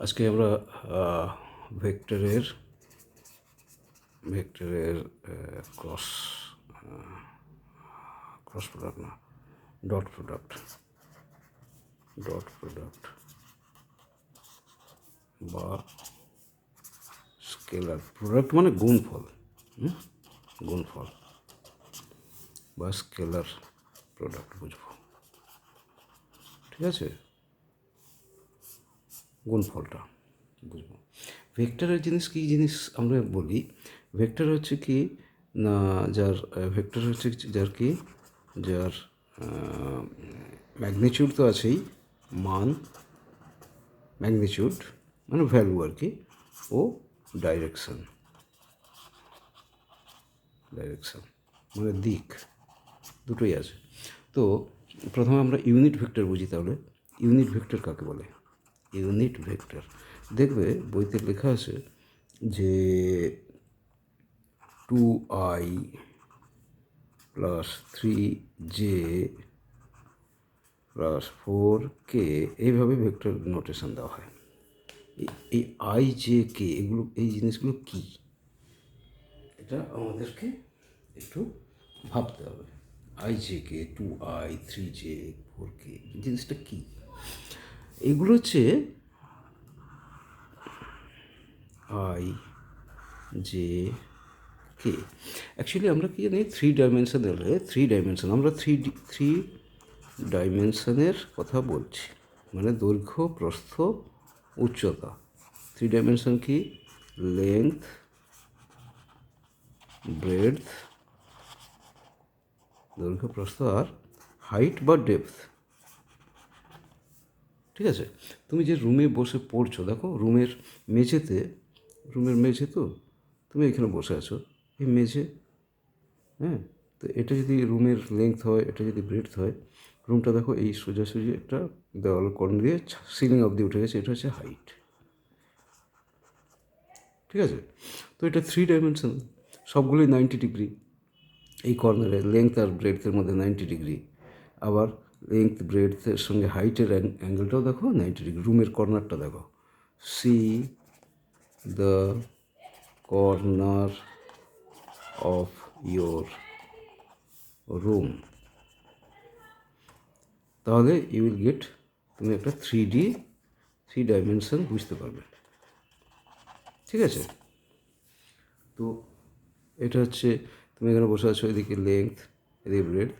আজকে আমরা ভেক্টরের ভেক্টরের ক্রস ক্রস প্রোডাক্ট না ডট প্রোডাক্ট ডট প্রোডাক্ট বা স্কেলার প্রোডাক্ট মানে গুণফল? গুণফল বা স্কেলার প্রোডাক্ট বুঝব ঠিক আছে গুণফলটা, বুঝব। ভেক্টরের জিনিস কী জিনিস আমরা বলি? ভেক্টর হচ্ছে কি, না, যার ভেক্টর হচ্ছে যার কি, যার ম্যাগনিচিউড তো আছেই, মান ম্যাগনিচিউড মানে ভ্যালু আর কি, ও ডাইরেকশন ডাইরেকশন মানে দিক, দুটোই আছে। তো, প্রথমে আমরা ইউনিট ভেক্টর বুঝি তাহলে। ইউনিট ভেক্টর কাকে বলে? Unit vector. দেখবে বইতে লেখা আছে যে two I plus three J plus four K, এইভাবে ভেক্টর নোটেশন দেওয়া হয়। এই- আই জে কে, এগুলো, এই জিনিসগুলো কী? এটা আমাদেরকে একটু ভাবতে হবে। I J K, two I, three J, four K, জিনিসটা কী? এগুলো হচ্ছে আই, জে, কে। অ্যাকচুয়ালি আমরা কি জানি? থ্রি ডাইমেনশন হলে থ্রি ডাইমেনশন আমরা থ্রি থ্রি ডাইমেনশনের কথা বলছি। মানে দৈর্ঘ্য, প্রস্থ, উচ্চতা। থ্রি ডাইমেনশন কি? লেন্থ ব্রেডথ দৈর্ঘ্য, প্রস্থ আর হাইট বা ডেপথ ঠিক আছে? তুমি যে রুমে বসে পড়ছো, দেখো রুমের মেঝেতে রুমের মেঝে তো, তুমি এখানে বসে আছো। এই মেঝে হ্যাঁ? তো এটা যদি রুমের লেংথ হয়, এটা যদি ব্রেডথ হয় রুমটা দেখো এই সোজাসুজি একটা দেওয়াল কর্ন দিয়ে সিলিং অবধি উঠে গেছে, এটা হচ্ছে হাইট ঠিক আছে? তো এটা থ্রি ডাইমেনশন সবগুলোই নাইনটি ডিগ্রি এই কর্নারে লেংথ আর ব্রেডথের মধ্যে নাইনটি ডিগ্রি আবার লেংথ ব্রেডথের সঙ্গে হাইটের অ্যাঙ্গেলটাও দেখো নাইনটি ডিগ্রি রুমের কর্নারটা দেখো। See the corner of your room তাহলে ইউ উইল গেট তুমি একটা থ্রি ডি থ্রি ডাইমেনশন বুঝতে পারবে। ঠিক আছে? তো এটা হচ্ছে, তুমি এখানে বসে আছো, এদিকে লেংথ ব্রেড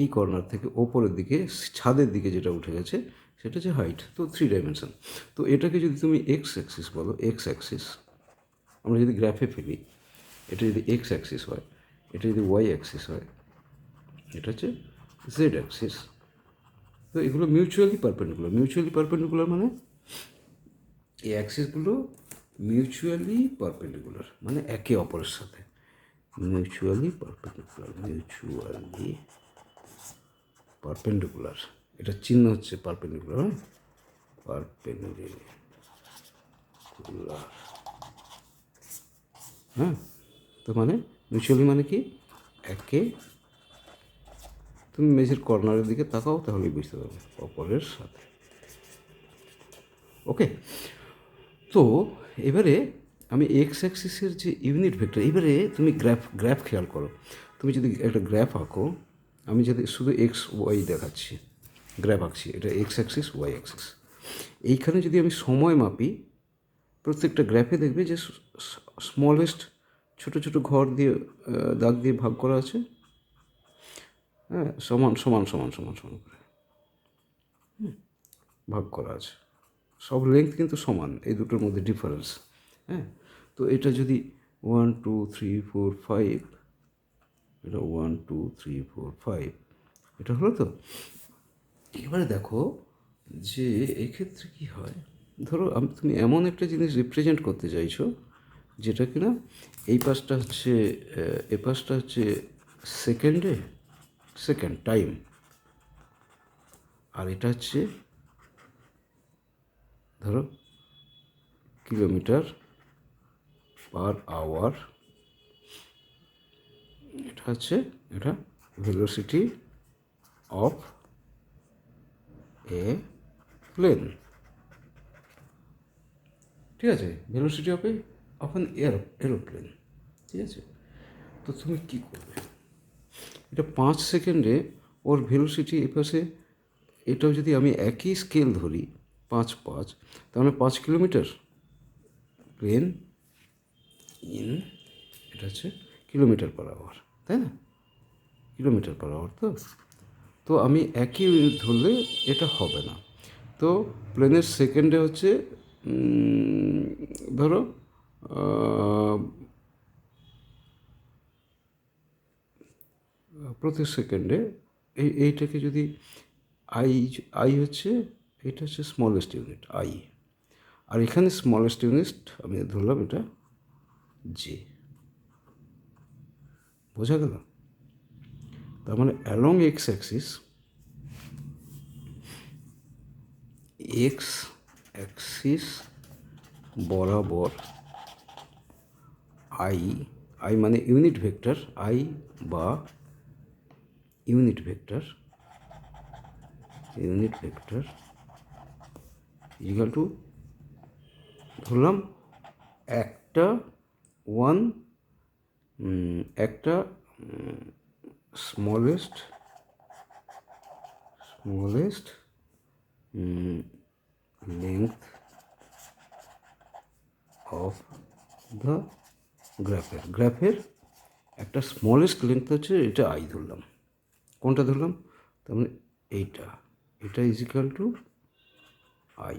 এই কর্নার থেকে ওপরের দিকে, ছাদের দিকে যেটা উঠে গেছে, সেটা হচ্ছে হাইট, তো থ্রি ডাইমেনশন তো এটাকে যদি তুমি এক্স অ্যাক্সিস বলো এক্স অ্যাক্সিস আমরা যদি গ্রাফে ফেলি, এটা যদি এক্স অ্যাক্সিস হয়, এটা যদি ওয়াই অ্যাক্সিস হয়, এটা হচ্ছে জেড অ্যাক্সিস তো এগুলো মিউচুয়ালি পারপেন্ডিকুলার মিউচুয়ালি পারপেন্ডিকুলার মানে? এই অ্যাক্সিসগুলো মিউচুয়ালি পারপেন্ডিকুলার মানে একে অপরের সাথে। মিউচুয়ালি পারপেন্ডিকুলার মিউচুয়ালি পারপেন্ডিকুলার এটা চিহ্ন হচ্ছে পারপেন্ডিকুলার পারপেন্ডিকুলার হ্যাঁ? তো মানে মিউচুয়ালি মানে কি? একে তুমি মেঝের কর্নারের দিকে তাকাও, তাহলেই বুঝতে পারবে অপরের সাথে। ওকে তো এবারে আমি এক্স অ্যাক্সিসের যে ইউনিট ভেক্টর এবারে তুমি গ্র্যাফ গ্র্যাফ খেয়াল করো। তুমি যদি একটা গ্র্যাফ আঁকো, আমি যদি শুধু এক্স ওয়াই দেখাচ্ছি গ্র্যাফ আঁকছি, এটা এক্স অ্যাক্সিস ওয়াই অ্যাক্সিস এইখানে যদি আমি সময় মাপি, প্রত্যেকটা গ্র্যাফে দেখবে যে স্মলেস্ট ছোট ছোট ঘর দিয়ে দাগ দিয়ে ভাগ করা আছে। হ্যাঁ সমান সমান সমান সমান সমান করে। ভাগ করা আছে। সব লেন্থ কিন্তু সমান, এই দুটোর মধ্যে ডিফারেন্স হ্যাঁ? তো এটা যদি one two three four five এটা one two three four five এটা হলো তো? এবারে দেখো যে এক্ষেত্রে কী হয়? ধরো আমি তুমি এমন একটা জিনিস রিপ্রেজেন্ট করতে চাইছো যেটা কিনা এই পাশটা হচ্ছে এ পাশটা হচ্ছে সেকেন্ডে সেকেন্ড টাইম আর এটা হচ্ছে, ধরো কিলোমিটার পার আওয়ার। এটা হচ্ছে এটা ভেলোসিটি অফ এ প্লেন ঠিক আছে? Velocity of a of an air aeroplane ঠিক আছে? তো তুমি কী করবে? এটা পাঁচ সেকেন্ডে ওর ভেলোসিটি এপাশে এটাও যদি আমি একই স্কেল ধরি, পাঁচ পাঁচ, তাহলে পাঁচ কিলোমিটার প্লেন ইন, এটা হচ্ছে কিলোমিটার পার আওয়ার তাই না? কিলোমিটার পার আওয়ার তো? তো আমি একই ইউনিট ধরলে এটা হবে না। তো প্লেনের সেকেন্ডে হচ্ছে ধরো প্রতি সেকেন্ডে এই, এইটাকে যদি আই আই হচ্ছে, এটা হচ্ছে স্মলেস্ট ইউনিট আই আর এখানে স্মলেস্ট ইউনিট আমি ধরলাম এটা জে। বোঝা গেল? তার মানে along X axis X axis বরাবর আই আই মানে ইউনিট ভেক্টর আই বা unit vector unit vector equal to ধরলাম একটা ওয়ান একটা smallest smallest length of the গ্রাফের গ্রাফের একটা স্মলেস্ট লেংথ হচ্ছে এটা আই ধরলাম। কোনটা ধরলাম? তার মানে এইটা। এটা ইজিক্যাল টু আই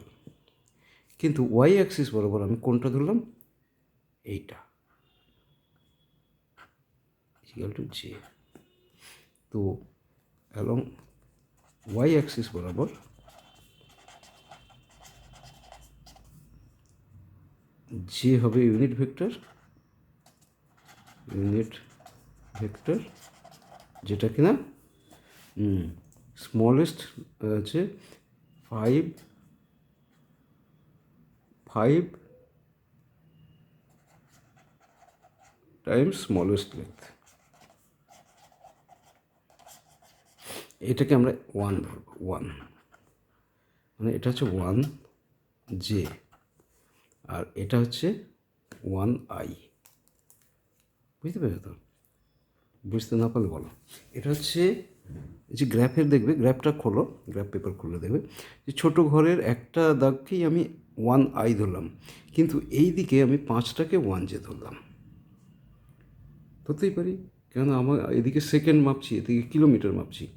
কিন্তু ওয়াই অ্যাক্সিস বরাবর আমি কোনটা ধরলাম? এইটা। ইজিক্যাল টু জে তো অ্যালং ওয়াই অ্যাক্সিস বরাবর যে হবে ইউনিট ভেক্টর ইউনিট ভেক্টর যেটা কিনা স্মলেস্ট আছে five five times smallest length এটাকে আমরা ওয়ান ধরবো ওয়ান মানে এটা হচ্ছে ওয়ান জে আর এটা হচ্ছে ওয়ান আই বুঝতে পেরেছ তো? বুঝতে না পারলে বলো। এটা হচ্ছে যে গ্র্যাফের দেখবে গ্র্যাফটা খোলো গ্র্যাফ পেপার খুলে দেখবে যে ছোটো ঘরের একটা দাগকেই আমি ওয়ান আই ধরলাম, কিন্তু এই দিকে আমি পাঁচটাকে ওয়ান জে ধরলাম। ধরতেই পারি? কেন আমার এদিকে সেকেন্ড মাপছি, এদিকে কিলোমিটার মাপছি।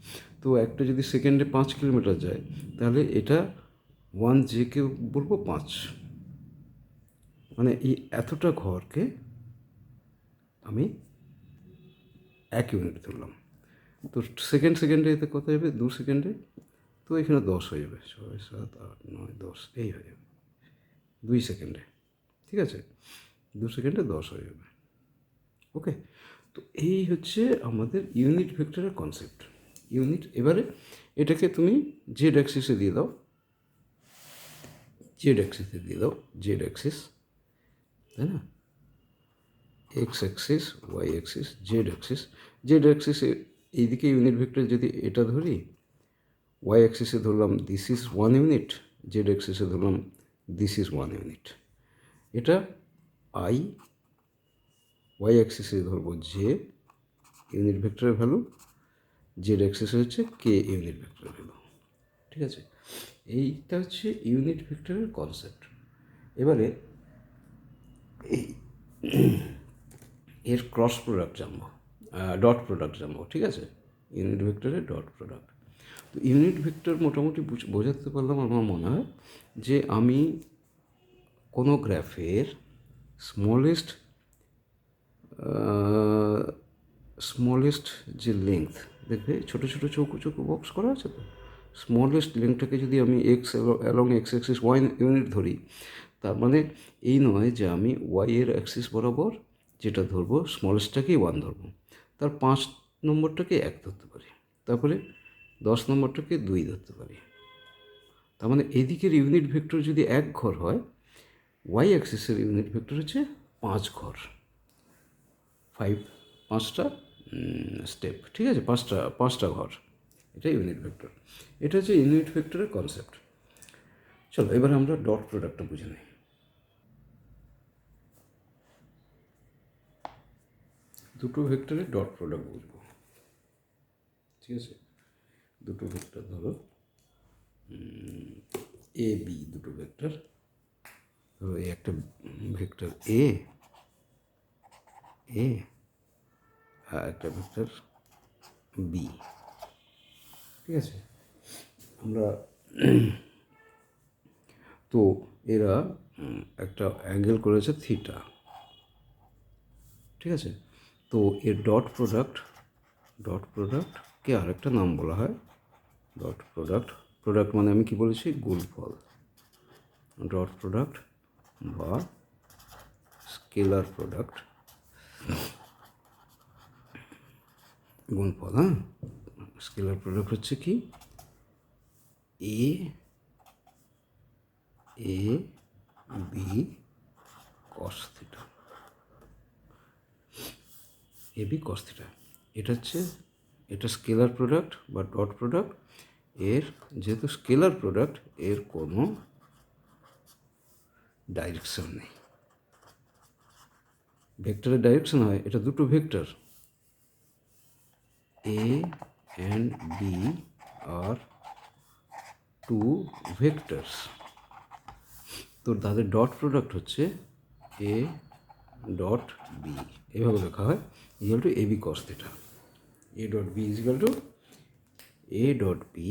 তো একটা যদি সেকেন্ডে পাঁচ কিলোমিটার যায়, তাহলে এটা ওয়ান জে জেকে বলব পাঁচ। মানে এই এতটা ঘরকে আমি এক ইউনিট ধরলাম তো সেকেন্ড সেকেন্ডে এতে কত যাবে? দু সেকেন্ডে তো এখানে দশ হয়ে যাবে। ছয়, সাত, আট, নয়, দশ, এই হয়ে যাবে। দুই সেকেন্ডে ঠিক আছে? দু সেকেন্ডে দশ হয়ে যাবে। ওকে তো এই হচ্ছে আমাদের ইউনিট ভেক্টরের কনসেপ্ট ইউনিট এবারে এটাকে তুমি জেড অ্যাক্সিসে দিয়ে দাও। জেড অ্যাক্সিসে দিয়ে দাও জেড অ্যাক্সিস তাই না? X axis Y axis Z axis Z অ্যাক্সিসে এইদিকে ইউনিট ভেক্টর যদি এটা ধরি ওয়াই অ্যাক্সিসে ধরলাম this is one unit Z অ্যাক্সিসে ধরলাম দিস ইজ ওয়ান ইউনিট এটা আই ওয়াই অ্যাক্সিসে ধরবো জে ইউনিট ভেক্টরের ভ্যালু জেড অ্যাক্সিসে হচ্ছে কে ইউনিট ভেক্টরের ভ্যালু ঠিক আছে? এইটা হচ্ছে ইউনিট ভেক্টরের কনসেপ্ট এবারে এই এর ক্রস প্রোডাক্ট জানব ডট প্রোডাক্ট জানব, ঠিক আছে? ইউনিট ভেক্টরের ডট প্রোডাক্ট তো ইউনিট ভেক্টর মোটামুটি বোঝাতে পারলাম আমার মনে হয় যে আমি কোনো গ্রাফের স্মলেস্ট স্মলেস্ট যে লেংথ দেখবে ছোটো ছোটো চৌকো চৌকো বক্স করা আছে তো? স্মলেস্ট লেংথটাকে যদি আমি X along X axis Y unit ধরি, তার মানে এই নয় যে আমি ওয়াই এর অ্যাক্সিস বরাবর যেটা ধরবো স্মলেস্টটাকেই ওয়ান ধরবো। তার পাঁচ নম্বরটাকে এক ধরতে পারি। তারপরে দশ নম্বরটাকে দুই ধরতে পারি। তার মানে এদিকের ইউনিট ভেক্টর যদি এক ঘর হয় ওয়াই অ্যাক্সিসের ইউনিট ভেক্টর হচ্ছে পাঁচ ঘর। ফাইভ পাঁচটা স্টেপ ঠিক আছে? পাঁচটা পাঁচটা ঘর। এটা ইউনিট ভেক্টর এটা হচ্ছে ইউনিট ভেক্টরের কনসেপ্ট চলো, এবার আমরা ডট প্রোডাক্টটা বুঝে নিই। দুটো ভেক্টরের ডট প্রোডাক্ট বুঝব। ঠিক আছে? দুটো ভেক্টর ধরো এ বি দুটো ভেক্টর ধরো একটা ভেক্টর এ এ আর একটা ভেক্টর বি ঠিক আছে? আমরা তো এরা একটা অ্যাঙ্গেল করেছে থিটা ঠিক আছে? তো এর ডট প্রোডাক্ট ডট প্রোডাক্টকে আরেকটা নাম বলা হয়? ডট প্রোডাক্ট প্রোডাক্ট মানে আমি কি বলেছি? গুণফল ডট প্রোডাক্ট বা স্কেলার প্রোডাক্ট গুণফল হ্যাঁ স্কেলার প্রোডাক্ট হচ্ছে কি? A A B cos theta A B cos theta এটা হচ্ছে, এটা স্কেলার প্রোডাক্ট বা ডট প্রোডাক্ট। এর যেহেতু স্কেলার প্রোডাক্ট, এর কোনো ডাইরেকশন নেই। ভেক্টরের ডাইরেকশন হয়, এটা দুটো ভেক্টর এ অ্যান্ড বি আর টু ভেক্টরস তো তাদের ডট প্রোডাক্ট হচ্ছে এ ডট বি এভাবে লেখা হয় is equal to A B cos theta A dot B is equal to A dot B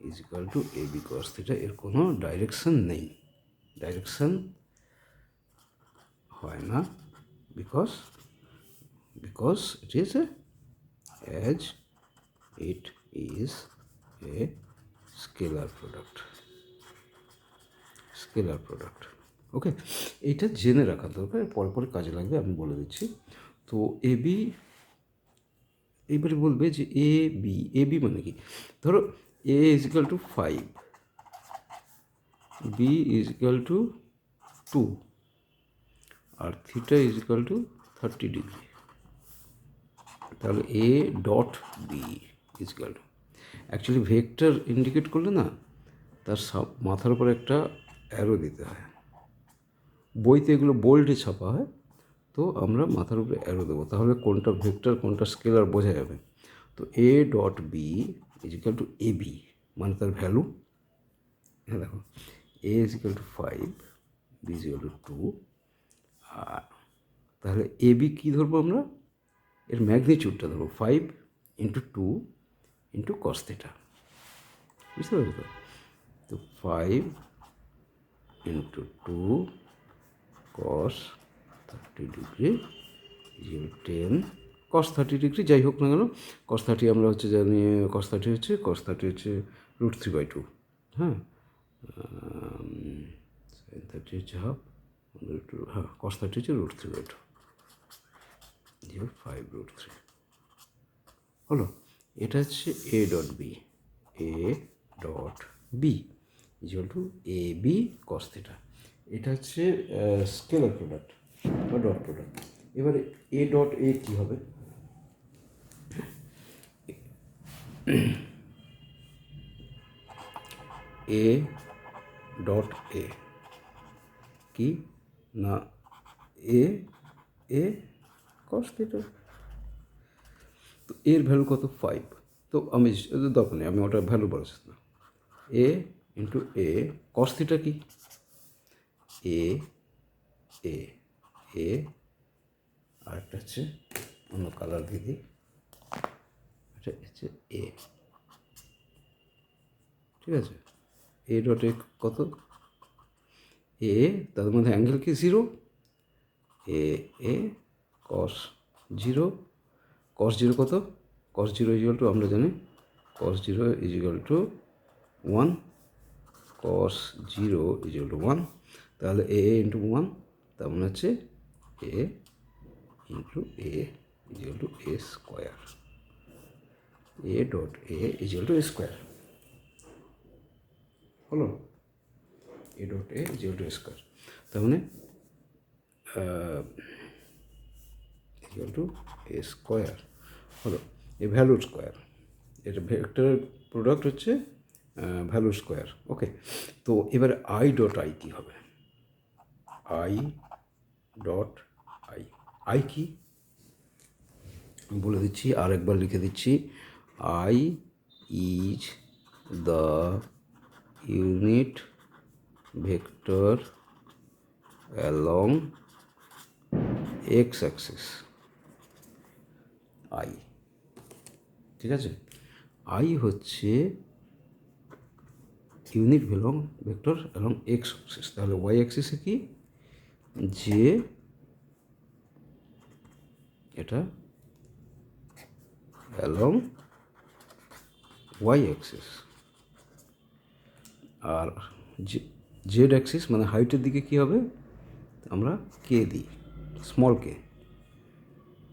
is equal to A B cos theta এর কোনো direction নেই। ডাইরেকশন হয় না because because it is as it is a scalar product scalar product. Okay? এইটা জেনে রাখা দরকার, পরে পরে কাজে লাগবে, আমি বলে দিচ্ছি। তো এ বি এইবারে বলবে যে এ বি এ বি মানে কি? ধরো A is equal to five B is equal to two R theta is equal to thirty degree তাহলে A dot B is equal to actually vector indicate করলে না, তার মাথার উপর একটা অ্যারো দিতে হয়। বইতে এগুলো বোল্ডে ছাপা হয়, তো আমরা মাথার উপরে অ্যারো দেবো। তাহলে কোনটা ভেক্টর কোনটা স্কেলার বোঝা যাবে। তো A dot B is equal to A B মানে তার ভ্যালু হ্যাঁ দেখো। A is equal to five B is equal to two আর তাহলে এ বি কী ধরবো আমরা? এর ম্যাগনিচিউডটা ধরবো five into two into cos theta বুঝতে পারছ? তো five into two cos thirty degree is equal ten cos thirty degree যাই হোক না কেন কস থার্টি আমরা হচ্ছে জানি কস থার্টি হচ্ছে কস থার্টি হচ্ছে রুট থ্রি বাই টু হ্যাঁ? সাইন থার্টি হচ্ছে হাফ হ্যাঁ কস থার্টি হচ্ছে root three by two is equal five root three হলো, এটা হচ্ছে A dot B A dot B is equal to A B cos এটা হচ্ছে স্কেলার প্রোডাক্ট বা ডট প্রোডাক্ট এবারে এ ডট এ কী হবে? এ ডট এ কি? না এ এ কস থিটা তো এর ভ্যালু কত? ফাইভ তো আমি, দরকার নেই, আমি ওটা ভ্যালু বলেছি না। এ ইন্টু এ কস থিটা কি? এ এ এ আর একটা হচ্ছে অন্য কালার দিয়ে দিই। এটা হচ্ছে এ ঠিক আছে? এ ডট কত? এ তাদের মধ্যে অ্যাঙ্গেল কি? Zero A A cos zero cos zero কত? Cos zero is equal to আমরা জানি cos zero is equal to one cos zero is equal to one তাহলে এ ইন্টু ওয়ান তার মানে হচ্ছে A into A is equal to A square A dot A is equal to A square হলো? A dot A is equal to A square তার মানে equal to A square হলো? A value square এটা ভেক্টরের product হচ্ছে value square. ওকে তো এবারে I dot I কী হবে? আই ডট আই আই কি? বলে দিচ্ছি, আর একবার লিখে দিচ্ছি। I is the unit vector along X axis I ঠিক আছে? আই হচ্ছে ইউনিট ভেলং ভেক্টর এবং এক্স অ্যাক্সিস। তাহলে ওয়াই অ্যাক্সিসে কি? যে এটা অ্যালং ওয়াই অ্যাক্সিস। আর জেড অ্যাক্সিস মানে হাইটের দিকে কি হবে? আমরা কে দিই, স্মল কে।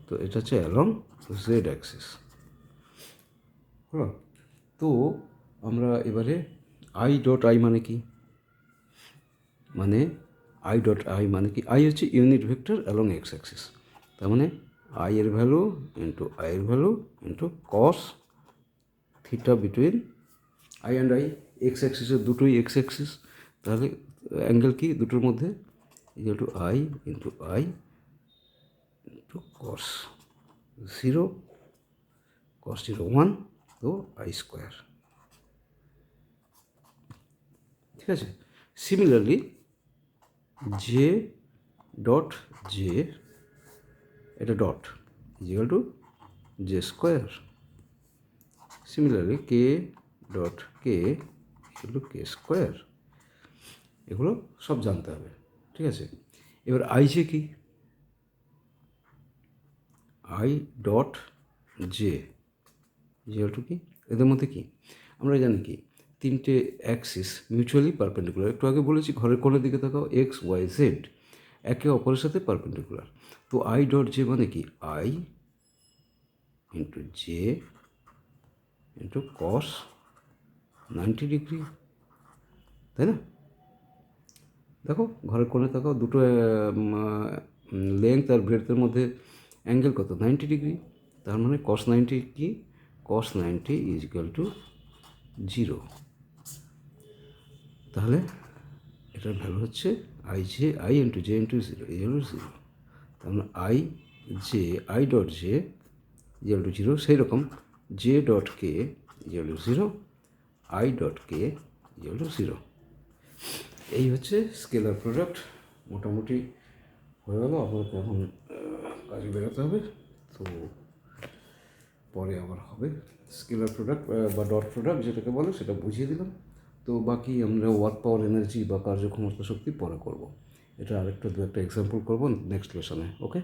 তো এটা হচ্ছে অ্যালং জেড অ্যাক্সিস। হলো তো আমরা এবারে আই ডট আই মানে কি? মানে আই ডট আই মানে কি? আই হচ্ছে unit vector along X axis তার মানে আই এর ভ্যালু ইন্টু আই এর value into cos theta between I and I X অ্যাক্সিসের দুটোই এক্স অ্যাক্সিস তাহলে অ্যাঙ্গেল কি? দুটোর মধ্যে equal to I into I into cos zero cos zero one তো আই স্কোয়ার ঠিক আছে? সিমিলারলি জে ডট জে এটা dot is equal to J square similarly K dot K to K square এগুলো সব জানতে হবে, ঠিক আছে? এবার আই জে কি? I dot J zero to কি? এদের মধ্যে কি? আমরা জানি কি? তিনটে অ্যাক্সিস মিউচুয়ালি পারপেন্ডিকুলার একটু আগে বলেছি, ঘরের কোণের দিকে তাকাও এক্স ওয়াই জেড একে অপরের সাথে পারপেন্ডিকুলার তো আই ডট জে মানে কি? I into J into cos ninety degree তাই না? দেখো, ঘরের কোণে তাকাও, দুটো লেংথ আর ব্রেডথের মধ্যে অ্যাঙ্গেল কত? নাইনটি ডিগ্রি তার মানে কস নাইনটি কি? Cos ninety is equal to zero তাহলে এটার ভ্যালু হচ্ছে I J I into J into zero এই হলো জিরো তার মানে I J I dot J equal to zero সেই রকম J dot K equal to zero I dot K equal to zero এই হচ্ছে স্কেলার প্রোডাক্ট মোটামুটি হয়ে গেল। আপনাকে এখন কাজে বেরোতে হবে, তো পরে আবার হবে। স্কেলার প্রোডাক্ট বা ডট প্রোডাক্ট যেটাকে বলে, সেটা বুঝিয়ে দিলাম। তো বাকি আমরা ওয়ার্ক পাওয়ার এনার্জি বা কার্যক্ষমতা শক্তি পরে করব। এটা আরেকটা দু একটা এক্সাম্পল করব নেক্সট লেসনে ওকে